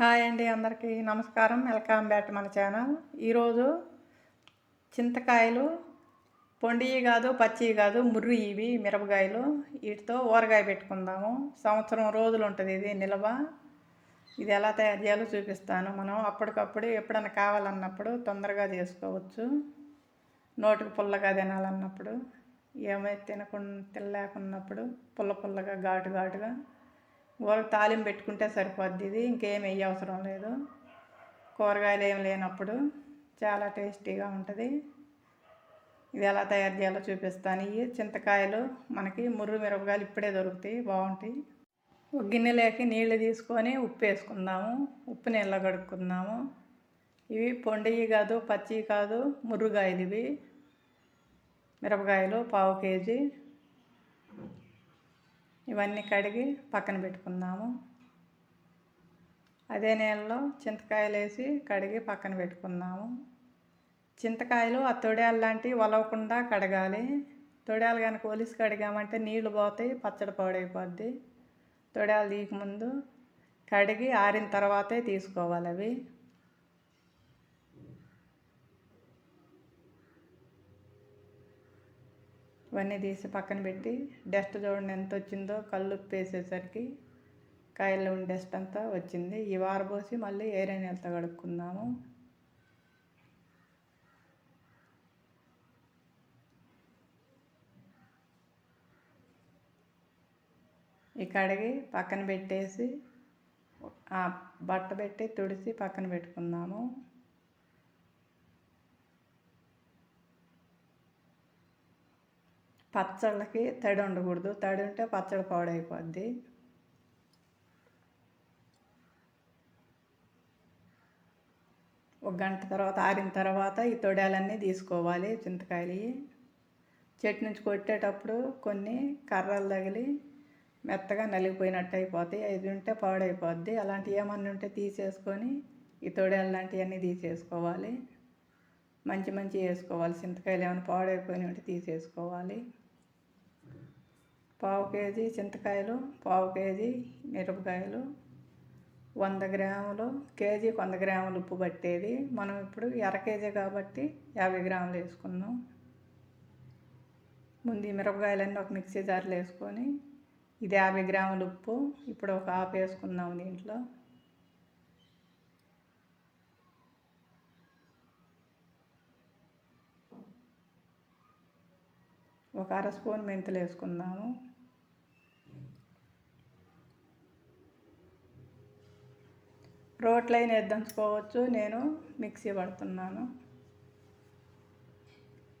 Hi అండి అందరికీ నమస్కారం. వెల్కమ్ బ్యాక్ మన ఛానల్. ఈరోజు చింతకాయలు పొండియి కాదు పచ్చివి కాదు ముర్రి ఇవి మిరపకాయలు వీటితో ఊరగాయ పెట్టుకుందాము. సంవత్సరం రోజులు ఉంటుంది ఇది నిల్వ. ఇది ఎలా తయారు చేయాలో చూపిస్తాను. మనం అప్పటికప్పుడు ఎప్పుడైనా కావాలన్నప్పుడు తొందరగా చేసుకోవచ్చు. నోటికి పుల్లగా తినాలన్నప్పుడు ఏమైతే తినకుండా తినలేకున్నప్పుడు పుల్ల పుల్లగా ఘాటు ఘాటుగా కూరకు తాలింపు పెట్టుకుంటే సరిపోద్ది. ఇది ఇంకేం వెయ్యి అవసరం లేదు. కూరగాయలు ఏం లేనప్పుడు చాలా టేస్టీగా ఉంటుంది. ఇది ఎలా తయారు చేయాలో చూపిస్తాను. ఇవి చింతకాయలు మనకి ముర్రు మిరపకాయలు ఇప్పుడే దొరుకుతాయి. బాగుంటాయి. ఒక గిన్నెలోకి నీళ్ళు తీసుకొని ఉప్పు వేసుకుందాము. ఉప్పు నీళ్ళ కడుక్కుందాము. ఇవి పొండివి కాదు పచ్చి కాదు ముర్రుగాయలు ఇవి. మిరపకాయలు పావు కేజీ. ఇవన్నీ కడిగి పక్కన పెట్టుకుందాము. అదే నీళ్ళలో చింతకాయలు వేసి కడిగి పక్కన పెట్టుకుందాము. చింతకాయలు ఆ తొడేలు లాంటివి వలవకుండా కడగాలి. తొడేలు కనుక ఒలిసి కడిగామంటే నీళ్ళు పోతాయి పచ్చడి పాడైపోద్ది. తొడేలు తీయకముందు కడిగి ఆరిన తర్వాతే తీసుకోవాలి అవి. ఇవన్నీ తీసి పక్కన పెట్టి డస్ట్ చూడండి ఎంత వచ్చిందో కళ్ళు ఉప్పేసేసరికి కాయల్లో ఉండే డస్ట్ అంతా వచ్చింది. ఈ వారబోసి మళ్ళీ ఏరే నెలతో కడుక్కుందాము. ఈ కడిగి పక్కన పెట్టేసి బట్ట పెట్టి తుడిసి పక్కన పెట్టుకుందాము. పచ్చళ్ళకి తడి ఉండకూడదు తడి ఉంటే పచ్చడి పాడైపోద్ది. ఒక గంట తర్వాత ఆరిన తర్వాత ఈ తొడాలన్నీ తీసుకోవాలి చింతకాయలు. చెట్టు నుంచి కొట్టేటప్పుడు కొన్ని కర్రలు తగిలి మెత్తగా నలిగిపోయినట్టు అయిపోతాయి. అది ఉంటే పాడైపోద్ది. అలాంటివి ఏమన్నా ఉంటే తీసేసుకొని ఈ తొడాలు లాంటివన్నీ తీసేసుకోవాలి. మంచి మంచి వేసుకోవాలి. చింతకాయలు ఏమైనా పాడైపోయిన ఉంటే తీసేసుకోవాలి. పావు కేజీ చింతకాయలు పావు కేజీ మిరపకాయలు వంద గ్రాములు కేజీ వంద గ్రాములు ఉప్పు పట్టేది. మనం ఇప్పుడు అర కేజీ కాబట్టి యాభై గ్రాములు వేసుకున్నాం ముందు మిరపకాయలన్నీ ఒక మిక్సీ జార్లో వేసుకొని ఇది యాభై గ్రాములు ఉప్పు. ఇప్పుడు ఒక ఆపు వేసుకుందాం దీంట్లో. ఒక అర స్పూన్ మెంతులు వేసుకుందాము. రోట్లైన వేద్దంచుకోవచ్చు. నేను మిక్సీ పడుతున్నాను.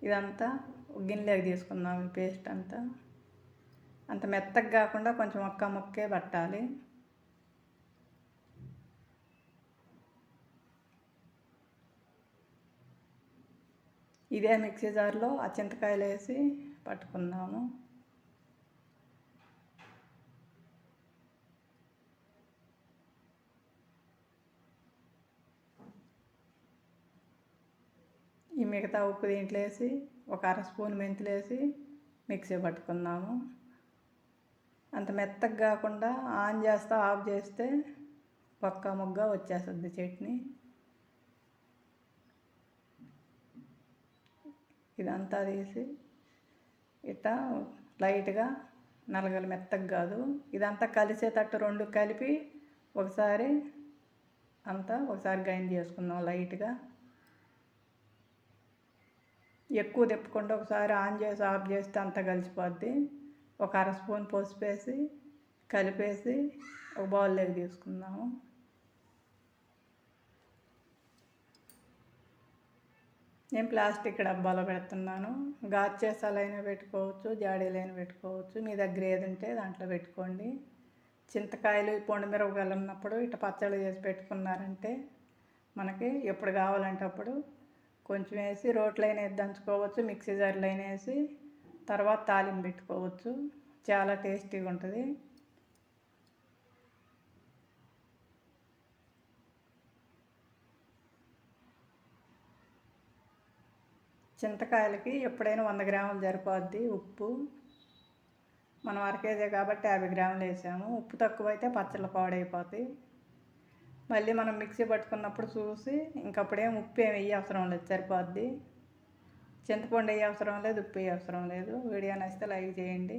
ఇదంతా గిన్నెలోకి తీసుకుందాం ఈ పేస్ట్ అంతా. అంత మెత్తగా కాకుండా కొంచెం ఒక్క ముక్కే పట్టాలి. ఇదే మిక్సీ జార్లో ఆ చింతకాయలు వేసి పట్టుకుందాము. ఈ మిగతా ఉప్పు దీంట్లో వేసి ఒక అర స్పూన్ మెంతులు వేసి మిక్సీ పట్టుకుందాము. అంత మెత్తగా కాకుండా ఆన్ చేస్తా ఆఫ్ చేస్తే పక్క ముగ్గ వచ్చేస్తుంది చట్నీ. ఇదంతా తీసి ఇట్లా లైట్గా నలగలు మెత్తగా కాదు. ఇదంతా కలిసేటట్టు రెండు కలిపి ఒకసారి అంతా ఒకసారి గ్రైండ్ చేసుకుందాం లైట్గా. ఎక్కువ తిప్పకుండా ఒకసారి ఆన్ చేసి ఆఫ్ చేస్తే అంతా కలిసిపోద్ది. ఒక అర స్పూన్ పసుపు వేసి కలిపేసి ఒక బౌల్లోకి తీసుకుందాము. నేను ప్లాస్టిక్ డబ్బాలో పెడుతున్నాను. గాచేసాలైనా పెట్టుకోవచ్చు జాడీలైనా పెట్టుకోవచ్చు. మీ దగ్గర ఏది ఉంటే దాంట్లో పెట్టుకోండి. చింతకాయలు పొండు ఉన్నప్పుడు ఇట్లా పచ్చళ్ళు చేసి పెట్టుకున్నారంటే మనకి ఎప్పుడు కావాలంటే అప్పుడు కొంచెం వేసి రోట్లైన దంచుకోవచ్చు మిక్సీ జార్లైన వేసి తర్వాత తాలింపు పెట్టుకోవచ్చు. చాలా టేస్టీగా ఉంటుంది. చింతకాయలకి ఎప్పుడైనా వంద గ్రాములు సరిపోద్ది ఉప్పు. మనం అరకేజే కాబట్టి యాభై గ్రాములు వేసాము. ఉప్పు తక్కువైతే పచ్చళ్ళు పాడైపోతాయి. మళ్ళీ మనం మిక్సీ పట్టుకున్నప్పుడు చూసి ఇంకప్పుడేం ఉప్పు ఏమి వేయ అవసరం లేదు సరిపోద్ది. చింతపండు వేయ అవసరం లేదు ఉప్పు వేయ అవసరం లేదు. వీడియో నచ్చితే లైక్ చేయండి.